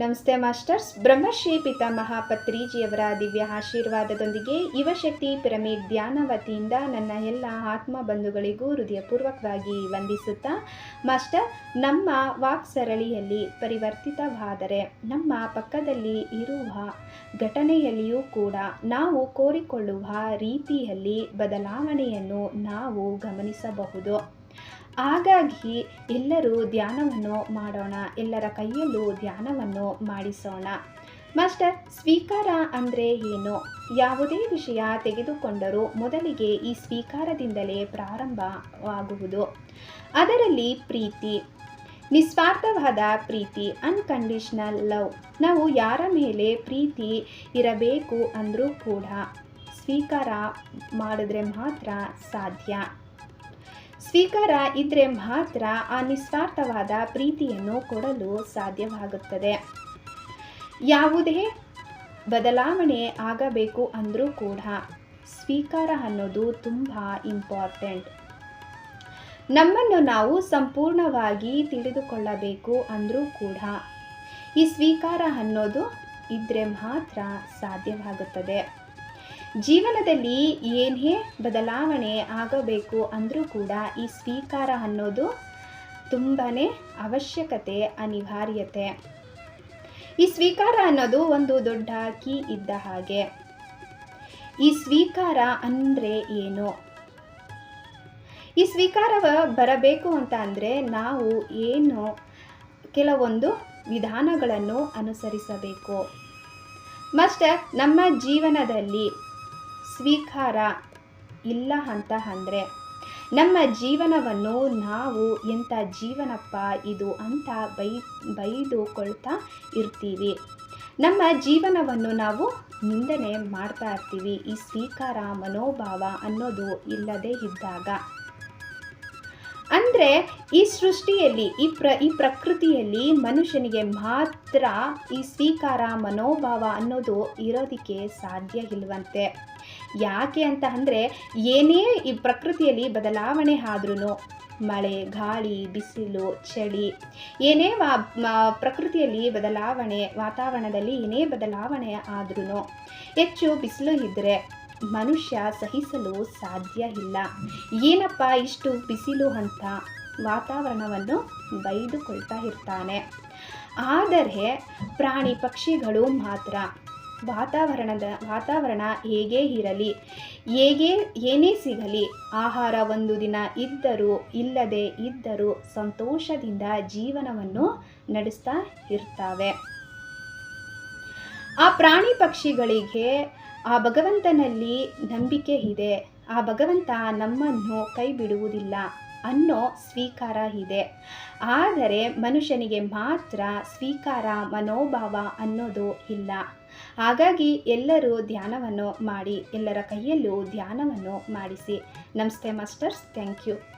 ನಮಸ್ತೆ ಮಾಸ್ಟರ್ಸ್. ಬ್ರಹ್ಮಶ್ರೀ ಪಿತಾಮಹ ಪತ್ರಿಜಿಯವರ ದಿವ್ಯ ಆಶೀರ್ವಾದದೊಂದಿಗೆ ಯುವಶಕ್ತಿ ಪಿರಮಿಡ್ ಧ್ಯಾನ ವತಿಯಿಂದ ನನ್ನ ಎಲ್ಲ ಆತ್ಮ ಬಂಧುಗಳಿಗೂ ಹೃದಯಪೂರ್ವಕವಾಗಿ ವಂದಿಸುತ್ತಾ, ಮಾಸ್ಟರ್, ನಮ್ಮ ವಾಕ್ ಸರಳಿಯಲ್ಲಿ ಪರಿವರ್ತಿತವಾದರೆ, ನಮ್ಮ ಪಕ್ಕದಲ್ಲಿ ಇರುವ ಘಟನೆಯಲ್ಲಿಯೂ ಕೂಡ ನಾವು ಕೋರಿಕೊಳ್ಳುವ ರೀತಿಯಲ್ಲಿ ಬದಲಾವಣೆಯನ್ನು ನಾವು ಗಮನಿಸಬಹುದು. ಹಾಗಾಗಿ ಎಲ್ಲರೂ ಧ್ಯಾನವನ್ನು ಮಾಡೋಣ, ಎಲ್ಲರ ಕೈಯಲ್ಲೂ ಧ್ಯಾನವನ್ನು ಮಾಡಿಸೋಣ. ಮಾಸ್ಟರ್, ಸ್ವೀಕಾರ ಅಂದರೆ ಏನು? ಯಾವುದೇ ವಿಷಯ ತೆಗೆದುಕೊಂಡರೂ ಮೊದಲಿಗೆ ಈ ಸ್ವೀಕಾರದಿಂದಲೇ ಪ್ರಾರಂಭವಾಗುವುದು. ಅದರಲ್ಲಿ ಪ್ರೀತಿ, ನಿಸ್ವಾರ್ಥವಾದ ಪ್ರೀತಿ ಅನ್ಕಂಡೀಷ್ನಲ್ ಲವ್ ನಾವು ಯಾರ ಮೇಲೆ ಪ್ರೀತಿ ಇರಬೇಕು ಅಂದರೂ ಕೂಡ ಸ್ವೀಕಾರ ಮಾಡಿದ್ರೆ ಮಾತ್ರ ಸಾಧ್ಯ. ಸ್ವೀಕಾರ ಇದ್ರೆ ಮಾತ್ರ ಆ ನಿಸ್ವಾರ್ಥವಾದ ಪ್ರೀತಿಯನ್ನು ಕೊಡಲು ಸಾಧ್ಯವಾಗುತ್ತದೆ. ಯಾವುದೇ ಬದಲಾವಣೆ ಆಗಬೇಕು ಅಂದರೂ ಕೂಡ ಸ್ವೀಕಾರ ಅನ್ನೋದು ತುಂಬ ಇಂಪಾರ್ಟೆಂಟ್. ನಮ್ಮನ್ನು ನಾವು ಸಂಪೂರ್ಣವಾಗಿ ತಿಳಿದುಕೊಳ್ಳಬೇಕು ಅಂದರೂ ಕೂಡ ಈ ಸ್ವೀಕಾರ ಅನ್ನೋದು ಇದ್ದರೆ ಮಾತ್ರ ಸಾಧ್ಯವಾಗುತ್ತದೆ. ಜೀವನದಲ್ಲಿ ಏನೇ ಬದಲಾವಣೆ ಆಗಬೇಕು ಅಂದರೂ ಕೂಡ ಈ ಸ್ವೀಕಾರ ಅನ್ನೋದು ತುಂಬಾ ಅವಶ್ಯಕತೆ, ಅನಿವಾರ್ಯತೆ. ಈ ಸ್ವೀಕಾರ ಅನ್ನೋದು ಒಂದು ದೊಡ್ಡ ಕೀ ಇದ್ದ ಹಾಗೆ. ಈ ಸ್ವೀಕಾರ ಅಂದರೆ ಏನು? ಈ ಸ್ವೀಕಾರ ಬರಬೇಕು ಅಂತ ಅಂದರೆ ನಾವು ಏನು ಕೆಲವೊಂದು ವಿಧಾನಗಳನ್ನು ಅನುಸರಿಸಬೇಕು. ಮಸ್ಟ್ ನಮ್ಮ ಜೀವನದಲ್ಲಿ ಸ್ವೀಕಾರ ಇಲ್ಲ ಅಂತ ಅಂದರೆ ನಮ್ಮ ಜೀವನವನ್ನು ನಾವು ಎಂಥ ಜೀವನಪ್ಪ ಇದು ಅಂತ ಬೈ ಬೈದುಕೊಳ್ತಾ ಇರ್ತೀವಿ. ನಮ್ಮ ಜೀವನವನ್ನು ನಾವು ನಿಂದನೆ ಮಾಡ್ತಾ ಇರ್ತೀವಿ. ಈ ಸ್ವೀಕಾರ ಮನೋಭಾವ ಅನ್ನೋದು ಇಲ್ಲದೇ ಇದ್ದಾಗ. ಅಂದರೆ ಈ ಸೃಷ್ಟಿಯಲ್ಲಿ, ಈ ಪ್ರ, ಈ ಪ್ರಕೃತಿಯಲ್ಲಿ ಮನುಷ್ಯನಿಗೆ ಮಾತ್ರ ಈ ಸ್ವೀಕಾರ, ಮನೋಭಾವ ಅನ್ನೋದು ಇರೋದಕ್ಕೆ ಸಾಧ್ಯ ಇಲ್ವಂತೆ. ಯಾಕೆ ಅಂತ ಅಂದರೆ, ಏನೇ ಈ ಪ್ರಕೃತಿಯಲ್ಲಿ ಬದಲಾವಣೆ ಆದ್ರೂ ಮಳೆ, ಗಾಳಿ, ಬಿಸಿಲು, ಚಳಿ, ಏನೇ ಪ್ರಕೃತಿಯಲ್ಲಿ ಬದಲಾವಣೆ, ವಾತಾವರಣದಲ್ಲಿ ಏನೇ ಬದಲಾವಣೆ ಆದ್ರೂ ಹೆಚ್ಚು ಬಿಸಿಲು ಇದ್ದರೆ ಮನುಷ್ಯ ಸಹಿಸಲು ಸಾಧ್ಯ ಇಲ್ಲ. ಏನಪ್ಪ ಇಷ್ಟು ಬಿಸಿಲು ಅಂತ ವಾತಾವರಣವನ್ನು ಬೈದುಕೊಳ್ತಾ ಇರ್ತಾನೆ. ಆದರೆ ಪ್ರಾಣಿ ಪಕ್ಷಿಗಳು ಮಾತ್ರ. ವಾತಾವರಣದ, ವಾತಾವರಣ ಹೇಗೇ ಇರಲಿ, ಹೇಗೆ, ಏನೇ ಸಿಗಲಿ, ಆಹಾರ ಒಂದು ದಿನ ಇದ್ದರೂ, ಇಲ್ಲದೆ ಇದ್ದರೂ ಸಂತೋಷದಿಂದ ಜೀವನವನ್ನು ನಡೆಸ್ತಾ ಇರ್ತವೆ. ಆ ಪ್ರಾಣಿ ಪಕ್ಷಿಗಳಿಗೆ ಆ ಭಗವಂತನಲ್ಲಿ ನಂಬಿಕೆ ಇದೆ. ಆ ಭಗವಂತ ನಮ್ಮನ್ನು ಕೈ ಬಿಡುವುದಿಲ್ಲ ಅನ್ನೋ ಸ್ವೀಕಾರ ಇದೆ. ಆದರೆ ಮನುಷ್ಯನಿಗೆ ಮಾತ್ರ ಸ್ವೀಕಾರ ಮನೋಭಾವ ಅನ್ನೋದು ಇಲ್ಲ. ಹಾಗಾಗಿ ಎಲ್ಲರೂ ಧ್ಯಾನವನ್ನು ಮಾಡಿ, ಎಲ್ಲರ ಕೈಯಲ್ಲೂ ಧ್ಯಾನವನ್ನು ಮಾಡಿಸಿ. ನಮಸ್ತೆ ಮಾಸ್ಟರ್ಸ್, ಥ್ಯಾಂಕ್ ಯು.